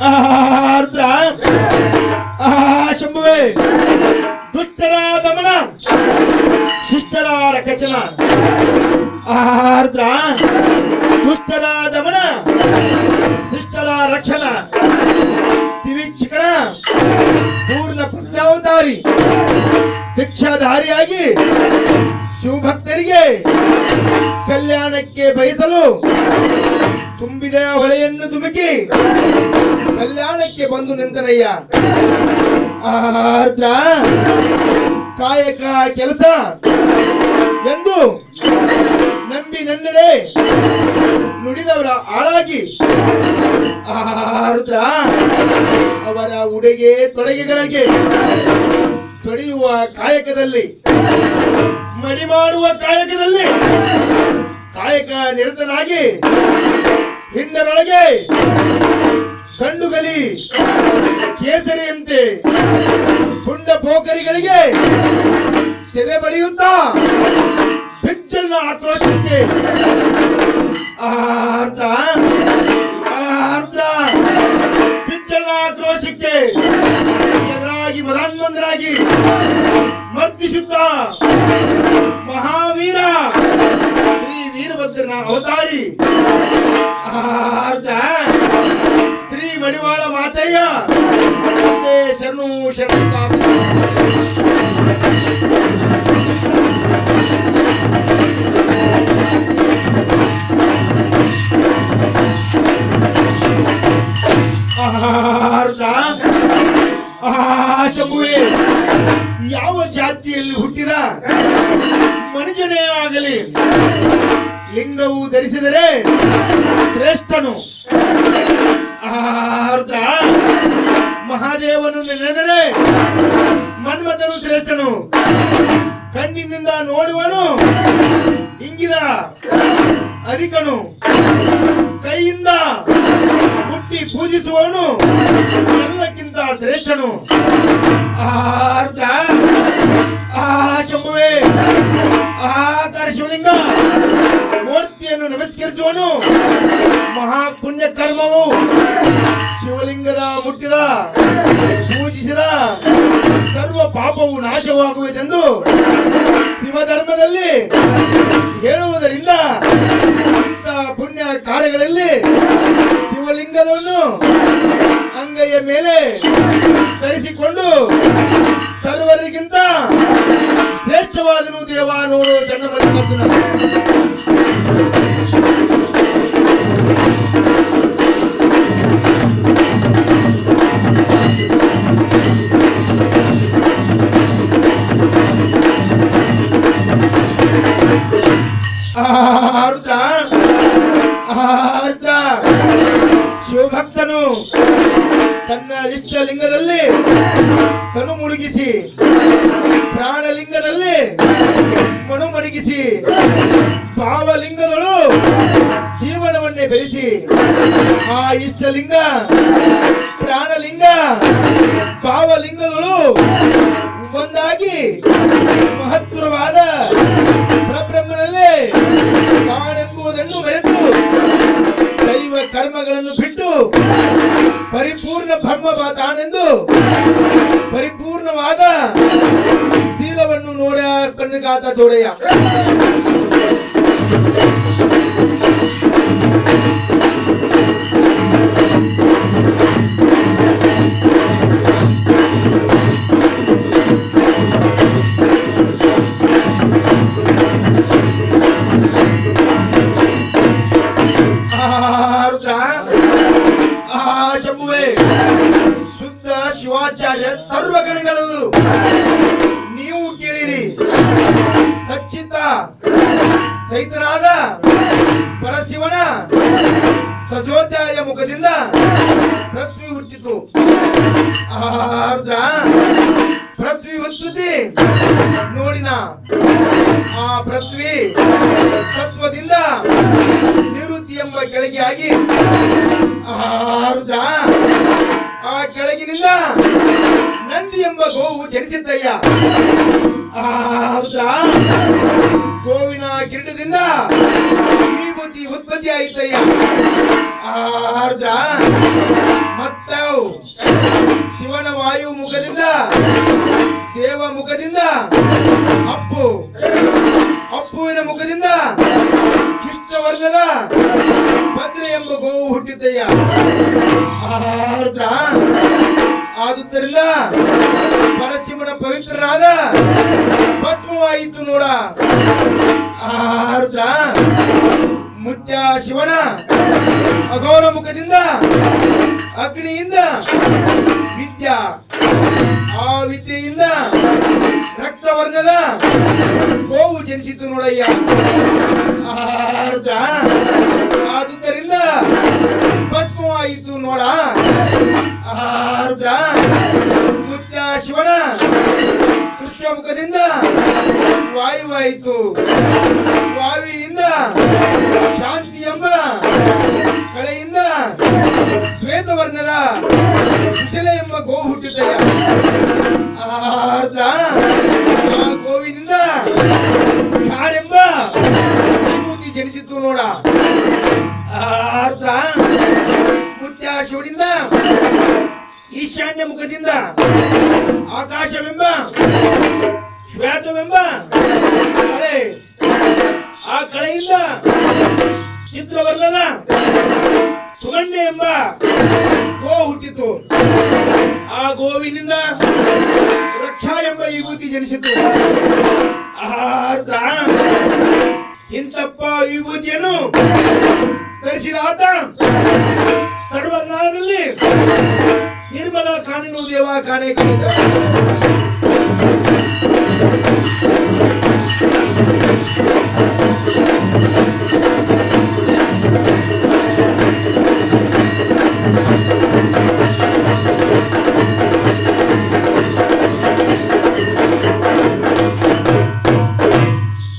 ಆರ್ದ್ರ ಆ ಶಂಭುವೆ ದುಷ್ಟರ ದಮನ ಶಿಷ್ಟರ ರಕಚನ ಆರ್ದ್ರ ದುಷ್ಟರ ದಮನ ಶಿಷ್ಟರ ರಕ್ಷಣ ತಿವಿಕ್ಷಕನ ಪೂರ್ಣ ಪ್ರಜ್ಞಾವತಾರಿ ದೀಕ್ಷಾಧಾರಿಯಾಗಿ ಶಿವಭಕ್ತರಿಗೆ ಕಲ್ಯಾಣಕ್ಕೆ ಬಯಸಲು ತುಂಬಿದ ಹೊಳೆಯನ್ನು ಧುಮುಕಿ. ಕಲ್ಯಾಣಕ್ಕೆ ಬಂದು ನಿಂತನಯ್ಯ. ಆರ್ದ್ರ. ಕಾಯಕ ಕೆಲಸ. ಎಂದು ನಂಬಿ ನನ್ನೆಡೆ ನುಡಿದವರ ಆಳಾಗಿ ಆರ್ದ್ರ. ಅವರ ಉಡುಗೆ ತೊಡಗೆಗಳಿಗೆ ತೊಡೆಯುವ ಕಾಯಕದಲ್ಲಿ ಮಡಿ ಮಾಡುವ ಕಾಯಕದಲ್ಲಿ ಕಾಯಕ ನಿರತನಾಗಿ ಹಿಂಡರೊಳಗೆ ಕಂಡುಗಲಿ ಕೇಸರಿಯಂತೆ ಪುಂಡ ಪೋಕರಿಗಳಿಗೆ ಸೆದೆ ಬಡಿಯುತ್ತಾ ಬಿಚ್ಚಲಿನ ಆಕ್ರೋಶಕ್ಕೆ. ಆರ್ದ್ರ ಆರ್ದ್ರ ಪಿಚ್ಚಲ್ನ ಆಕ್ರೋಶಕ್ಕೆ ಎದುರಾಗಿ ಮದಾನ್ಮಂದರಾಗಿ ಶಂಭುವೆ ಯಾವ ಜಾತಿಯಲ್ಲಿ ಹುಟ್ಟಿದ ಮನುಜನೇ ಆಗಲಿ ಲಿಂಗವು ಧರಿಸಿದರೆ ಶ್ರೇಷ್ಠನು ಆರ್ದ್ರ ಮಹಾದೇವನು ನೆನೆದರೆ ಮನ್ಮಥನು ಶ್ರೇಷ್ಠನು. ಕಣ್ಣಿನಿಂದ ನೋಡುವನು ಇಂಗಿದ ಅಧಿಕನು. ಕೈಯಿಂದ ಮುಟ್ಟಿ ಪೂಜಿಸುವವನು ಎಲ್ಲಕ್ಕಿಂತ ಶ್ರೇಷ್ಠನು. ಆರ್ಥ ಆ ಆಕಾರ ಶಿವಲಿಂಗ ಮೂರ್ತಿಯನ್ನು ನಮಸ್ಕರಿಸುವನು. ಮಹಾ ಪುಣ್ಯ ಕರ್ಮವು ಶಿವಲಿಂಗದ ಮುಟ್ಟಿದ, ಪೂಜಿಸಿದ ಪಾಪವು ನಾಶವಾಗುವುದೆಂದು ಶಿವಧರ್ಮದಲ್ಲಿ ಹೇಳುವುದರಿಂದ ಇಂಥ ಪುಣ್ಯ ಕಾರ್ಯಗಳಲ್ಲಿ ಶಿವಲಿಂಗವನ್ನು ಅಂಗೈಯ ಮೇಲೆ ಧರಿಸಿಕೊಂಡು ಸರ್ವರಿಗಿಂತ ಶ್ರೇಷ್ಠವಾದನು ದೇವ ನೋಡು ಚನ್ನ ಆರ್ದ್ರ ಆರ್ದ್ರ. ಶಿವಭಕ್ತನು ತನ್ನ ಇಷ್ಟಲಿಂಗದಲ್ಲಿ ತನು ಮುಳುಗಿಸಿ, ಪ್ರಾಣಲಿಂಗದಲ್ಲಿ ಮನು ಮಡಗಿಸಿ, ಭಾವಲಿಂಗದಳು ಜೀವನವನ್ನೇ ಬೆರೆಸಿ, ಆ ಇಷ್ಟಲಿಂಗ, ಪ್ರಾಣಲಿಂಗ ಭಾವಲಿಂಗಗಳು ಒಂದಾಗಿ ಕಣ್ಣಗಾತ ಚೋಡಯ್ಯ ಆ ರುದ್ರ ಆ ಶಂಭುವೆ ಶುದ್ಧ ಶಿವಾಚಾರ್ಯ ಸರ್ವಗಣಗಳಲ್ಲೂ ನೀವು ಕೇಳಿರಿ ಸಚ್ಚಿತ್ತ ಸಹಿತನಾದ ಪರಶಿವನ ಸಜೋತ್ಯಾಯ ಮುಖದಿಂದ ಪೃಥ್ವಿ ಹುಟ್ಟಿತು ಆರ್ದ್ರ ಪೃಥ್ವಿ ಉತ್ಪತ್ತಿ ನೋಡಿನ ಆ ಪೃಥ್ವಿ ತತ್ವದಿಂದ ನಿವೃತ್ತಿ ಎಂಬ ಕೆಳಗೆಯಾಗಿ ಆರುದ್ರ ಆ ಕೆಳಗಿನಿಂದ ನಂದಿ ಎಂಬ ಗೋವು ಜನಿಸಿದ್ದಯ್ಯ. ಗೋವಿನ ಕಿರೀಟದಿಂದ ಈ ಬುದ್ಧಿ ಉತ್ಪತ್ತಿ ಆಯ್ತಯ್ಯ. ಆರುದ್ರ ಮತ್ತ ಶಿವನ ವಾಯು ಮುಖದಿಂದ, ದೇವ ಮುಖದಿಂದ, ಅಪ್ಪು. ಅಪ್ಪುವಿನ ಮುಖದಿಂದ ಕಿಷ್ಟವರ್ಣದ ಭದ್ರ ಎಂಬ ಗೋವು ಹುಟ್ಟಿದ್ದಯ್ಯ ಆರುದ್ರ ಆದುದರಿಂದ ಪರಶಿವನ ಪವಿತ್ರನಾದ ಭಸ್ಮವಾಯಿತು ನೋಡ. ಆರುದ್ರ ಮುತ್ಯ ಶಿವನ ಅಗೌರ ಮುಖದಿಂದ, ಅಗ್ನಿಯಿಂದ, ವಿದ್ಯಾ ಆ ವಿದ್ಯೆಯಿಂದ ರಕ್ತವರ್ಣದ ಗೋವು ಜನಿಸಿತು ನೋಡಯ್ಯ. ಆರುದ್ರ ಆದುದರಿಂದ ಭಸ್ಮವಾಯಿತು ನೋಡ. ಆರುದ್ರ ಮುತ್ಯ ಶಿವನ ಕೃಷ್ಣ ಮುಖದಿಂದ ವಾಯುವಾಯಿತು. ವಾಯುವಿನಿಂದ ಶಾಂತಿ ಎಂಬ ಕಳೆಯಿಂದ ಶ್ವೇತವರ್ಣದ ಕುಶಲ ಎಂಬ ಈಶಾನ್ಯ ಮುಖದಿಂದ ಆಕಾಶವೆಂಬ, ಶ್ವೇತವೆಂಬ ಕಳೆ. ಆ ಕಳೆಯಿಂದ ಚಿತ್ರವರ್ಣದ ಸುಗಣ್ಯ ಎಂಬ ಗೋ ಹುಟ್ಟಿತು. ಆ ಗೋವಿನಿಂದ ರಕ್ಷಾ ಎಂಬ ವಿಭೂತಿ ಜನಿಸಿತು. ಆಹಾರ್ಥ ಇಂತಪ್ಪ ವಿಭೂತಿಯನ್ನು ಧರಿಸಿದ ಆತ ಸರ್ವಜ್ಞಾನದಲ್ಲಿ ನಿರ್ಮಲ ಕಾಣಿನು ದೇವ ಕಾಣೆ ಕಣಿತ